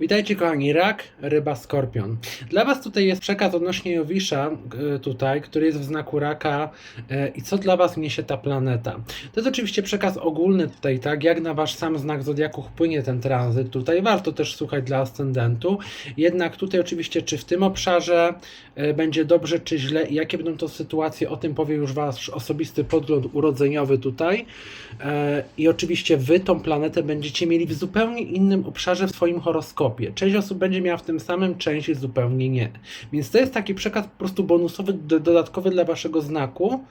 Witajcie kochani, rak, ryba, skorpion. Dla Was tutaj jest przekaz odnośnie Jowisza e, tutaj, który jest w znaku raka e, i co dla Was niesie ta planeta. To jest oczywiście przekaz ogólny tutaj, tak, jak na Wasz sam znak Zodiaku wpłynie ten tranzyt tutaj. Warto też słuchać dla ascendentu. Jednak tutaj oczywiście, czy w tym obszarze e, będzie dobrze, czy źle i jakie będą to sytuacje, o tym powie już Wasz osobisty podgląd urodzeniowy tutaj. I oczywiście Wy tą planetę będziecie mieli w zupełnie innym obszarze w swoim horoskopie. Część osób będzie miała w tym samym, część zupełnie nie. Więc to jest taki przekaz po prostu bonusowy, do- dodatkowy dla Waszego znaku,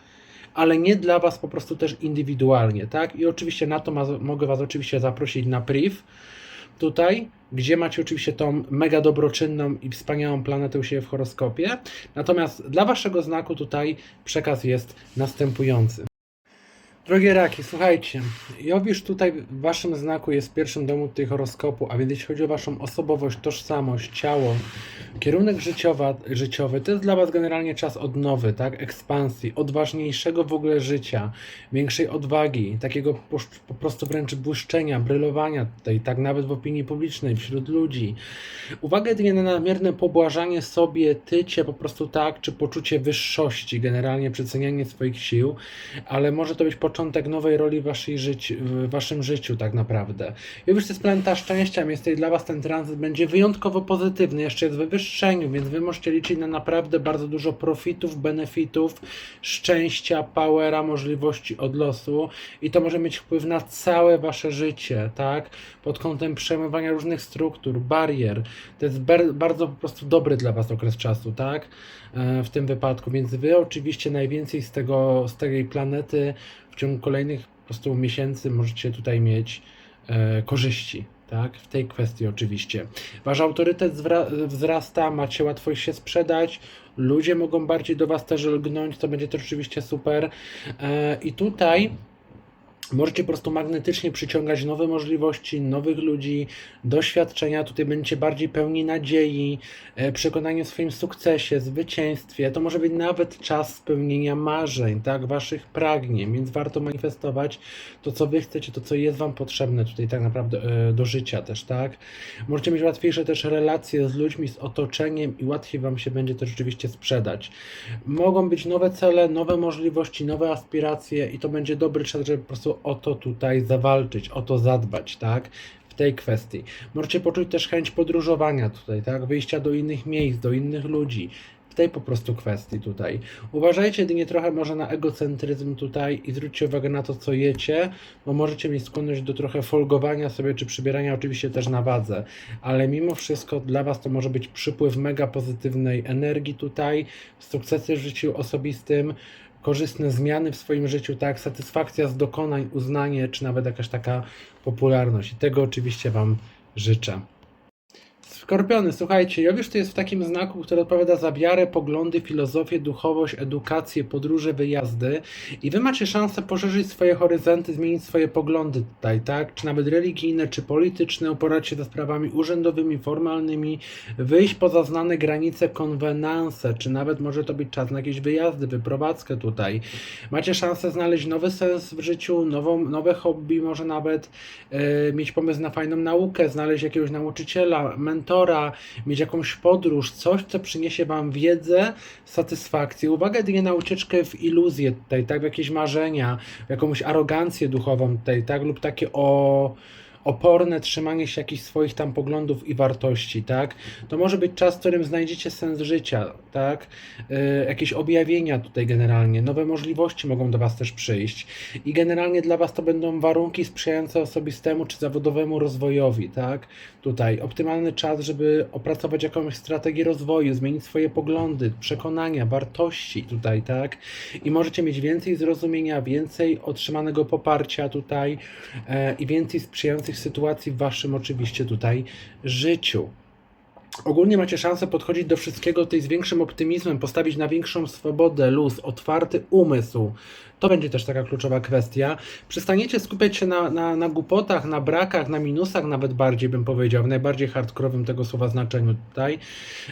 ale nie dla Was po prostu też indywidualnie, tak? I oczywiście na to ma, mogę Was oczywiście zaprosić na priv tutaj, gdzie macie oczywiście tą mega dobroczynną i wspaniałą planetę u siebie w horoskopie. Natomiast dla Waszego znaku tutaj przekaz jest następujący. Drogie raki, słuchajcie, Jowisz tutaj w waszym znaku jest pierwszym domu tutaj horoskopu, a więc jeśli chodzi o waszą osobowość, tożsamość, ciało, kierunek życiowa, życiowy, to jest dla was generalnie czas odnowy, tak, ekspansji, odważniejszego w ogóle życia, większej odwagi, takiego po, po prostu wręcz błyszczenia, brylowania tutaj, tak nawet w opinii publicznej, wśród ludzi. Uwaga jedynie na nadmierne pobłażanie sobie, tycie po prostu tak, czy poczucie wyższości, generalnie przecenianie swoich sił, ale może to być początek nowej roli waszej życi- w waszym życiu tak naprawdę. I już to jest planeta szczęścia, więc tutaj dla was ten tranzyt będzie wyjątkowo pozytywny, jeszcze jest w więc wy możecie liczyć na naprawdę bardzo dużo profitów, benefitów, szczęścia, powera, możliwości od losu i to może mieć wpływ na całe wasze życie, tak? Pod kątem przemywania różnych struktur, barier. To jest bardzo po prostu dobry dla was okres czasu, tak? E, w tym wypadku, więc wy oczywiście najwięcej z tego, z tej planety w ciągu kolejnych po prostu miesięcy możecie tutaj mieć e, korzyści. Tak, w tej kwestii oczywiście. Wasz autorytet wzrasta, macie łatwość się sprzedać, ludzie mogą bardziej do Was też lgnąć, to będzie też oczywiście super. E, I tutaj Możecie po prostu magnetycznie przyciągać nowe możliwości, nowych ludzi, doświadczenia. Tutaj będziecie bardziej pełni nadziei, e, przekonania o swoim sukcesie, zwycięstwie. To może być nawet czas spełnienia marzeń, tak, waszych pragnień, więc warto manifestować to, co wy chcecie, to, co jest wam potrzebne tutaj tak naprawdę e, do życia też, tak. Możecie mieć łatwiejsze też relacje z ludźmi, z otoczeniem i łatwiej wam się będzie też rzeczywiście sprzedać. Mogą być nowe cele, nowe możliwości, nowe aspiracje i to będzie dobry czas, żeby po prostu o to tutaj zawalczyć, o to zadbać, tak? W tej kwestii. Możecie poczuć też chęć podróżowania tutaj, tak? Wyjścia do innych miejsc, do innych ludzi. W tej po prostu kwestii tutaj. Uważajcie jedynie trochę może na egocentryzm tutaj i zwróćcie uwagę na to, co jecie, bo możecie mieć skłonność do trochę folgowania sobie, czy przybierania oczywiście też na wadze, ale mimo wszystko dla Was to może być przypływ mega pozytywnej energii tutaj, sukcesy w życiu osobistym, korzystne zmiany w swoim życiu, tak, satysfakcja z dokonań, uznanie, czy nawet jakaś taka popularność. I tego oczywiście Wam życzę. Skorpiony, słuchajcie, Jowisz to jest w takim znaku, który odpowiada za wiarę, poglądy, filozofię, duchowość, edukację, podróże, wyjazdy i wy macie szansę poszerzyć swoje horyzonty, zmienić swoje poglądy tutaj, tak? Czy nawet religijne, czy polityczne, uporać się ze sprawami urzędowymi, formalnymi, wyjść poza znane granice, konwenanse, czy nawet może to być czas na jakieś wyjazdy, wyprowadzkę tutaj. Macie szansę znaleźć nowy sens w życiu, nową, nowe hobby, może nawet e, mieć pomysł na fajną naukę, znaleźć jakiegoś nauczyciela, mentora, mieć jakąś podróż, coś, co przyniesie Wam wiedzę, satysfakcję. Uwaga jedynie na ucieczkę w iluzję tutaj, tak, w jakieś marzenia, w jakąś arogancję duchową tutaj, tak, lub takie o oporne trzymanie się jakichś swoich tam poglądów i wartości, tak? To może być czas, w którym znajdziecie sens życia, tak? Yy, jakieś objawienia tutaj generalnie, nowe możliwości mogą do Was też przyjść i generalnie dla Was to będą warunki sprzyjające osobistemu czy zawodowemu rozwojowi, tak? Tutaj optymalny czas, żeby opracować jakąś strategię rozwoju, zmienić swoje poglądy, przekonania, wartości tutaj, tak? I możecie mieć więcej zrozumienia, więcej otrzymanego poparcia tutaj e, i więcej sprzyjających sytuacji w Waszym oczywiście tutaj życiu. Ogólnie macie szansę podchodzić do wszystkiego tutaj z większym optymizmem, postawić na większą swobodę, luz, otwarty umysł. To będzie też taka kluczowa kwestia. Przestaniecie skupiać się na, na, na głupotach, na brakach, na minusach, nawet bardziej bym powiedział, w najbardziej hardkorowym tego słowa znaczeniu tutaj.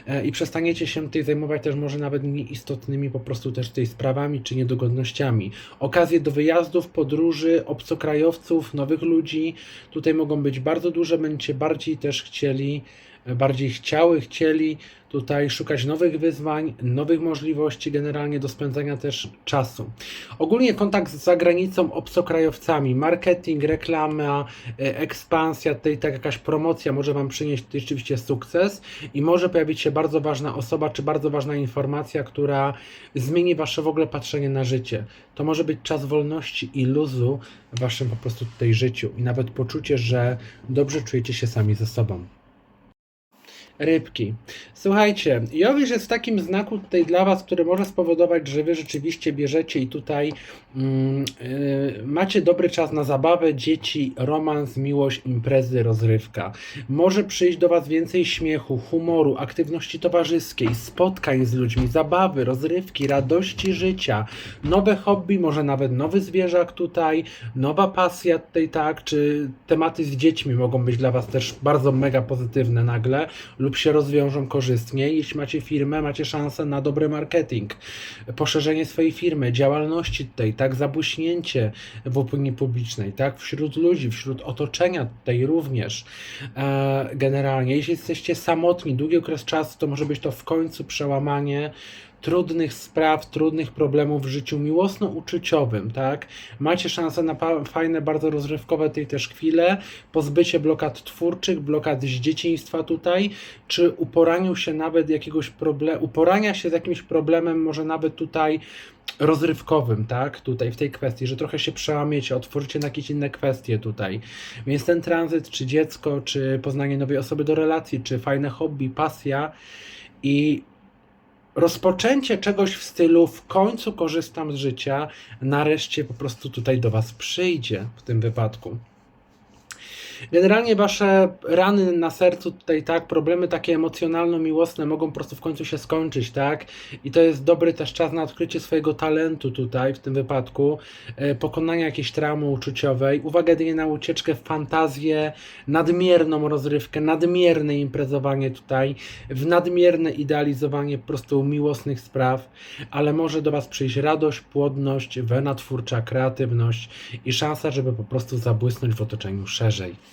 E, I przestaniecie się tutaj zajmować też może nawet mniej istotnymi po prostu też tutaj sprawami czy niedogodnościami. Okazje do wyjazdów, podróży, obcokrajowców, nowych ludzi tutaj mogą być bardzo duże, będziecie bardziej też chcieli bardziej chciały, chcieli tutaj szukać nowych wyzwań, nowych możliwości generalnie do spędzania też czasu. Ogólnie kontakt z zagranicą, obcokrajowcami, marketing, reklama, e, ekspansja, tutaj tak jakaś promocja może Wam przynieść rzeczywiście sukces i może pojawić się bardzo ważna osoba, czy bardzo ważna informacja, która zmieni Wasze w ogóle patrzenie na życie. To może być czas wolności i luzu w Waszym po prostu tutaj życiu i nawet poczucie, że dobrze czujecie się sami ze sobą. Rybki. Słuchajcie, Jowisz jest w takim znaku tutaj dla Was, który może spowodować, że Wy rzeczywiście bierzecie i tutaj mm, y, macie dobry czas na zabawę, dzieci, romans, miłość, imprezy, rozrywka. Może przyjść do Was więcej śmiechu, humoru, aktywności towarzyskiej, spotkań z ludźmi, zabawy, rozrywki, radości życia, nowe hobby, może nawet nowy zwierzak tutaj, nowa pasja tutaj, tak, czy tematy z dziećmi mogą być dla Was też bardzo mega pozytywne nagle lub się rozwiążą korzystnie. Jeśli macie firmę, macie szansę na dobry marketing, poszerzenie swojej firmy, działalności tutaj, tak, zabłyśnięcie w opinii publicznej, tak, wśród ludzi, wśród otoczenia tutaj również. E, generalnie, jeśli jesteście samotni, długi okres czasu, to może być to w końcu przełamanie trudnych spraw, trudnych problemów w życiu miłosno-uczuciowym, tak? Macie szansę na fajne, bardzo rozrywkowe tej też chwile, pozbycie blokad twórczych, blokad z dzieciństwa tutaj, czy uporaniu się nawet jakiegoś problemu, uporania się z jakimś problemem, może nawet tutaj rozrywkowym, tak? Tutaj w tej kwestii, że trochę się przełamiecie, otworzycie na jakieś inne kwestie tutaj. Więc ten tranzyt, czy dziecko, czy poznanie nowej osoby do relacji, czy fajne hobby, pasja i rozpoczęcie czegoś w stylu w końcu korzystam z życia, nareszcie po prostu tutaj do Was przyjdzie w tym wypadku. Generalnie wasze rany na sercu tutaj, tak, problemy takie emocjonalno-miłosne mogą po prostu w końcu się skończyć, tak? I to jest dobry też czas na odkrycie swojego talentu tutaj, w tym wypadku, e, pokonania jakiejś traumy uczuciowej, uwaga jedynie na ucieczkę w fantazję, nadmierną rozrywkę, nadmierne imprezowanie tutaj, w nadmierne idealizowanie po prostu miłosnych spraw, ale może do was przyjść radość, płodność, wena twórcza, kreatywność i szansa, żeby po prostu zabłysnąć w otoczeniu szerzej.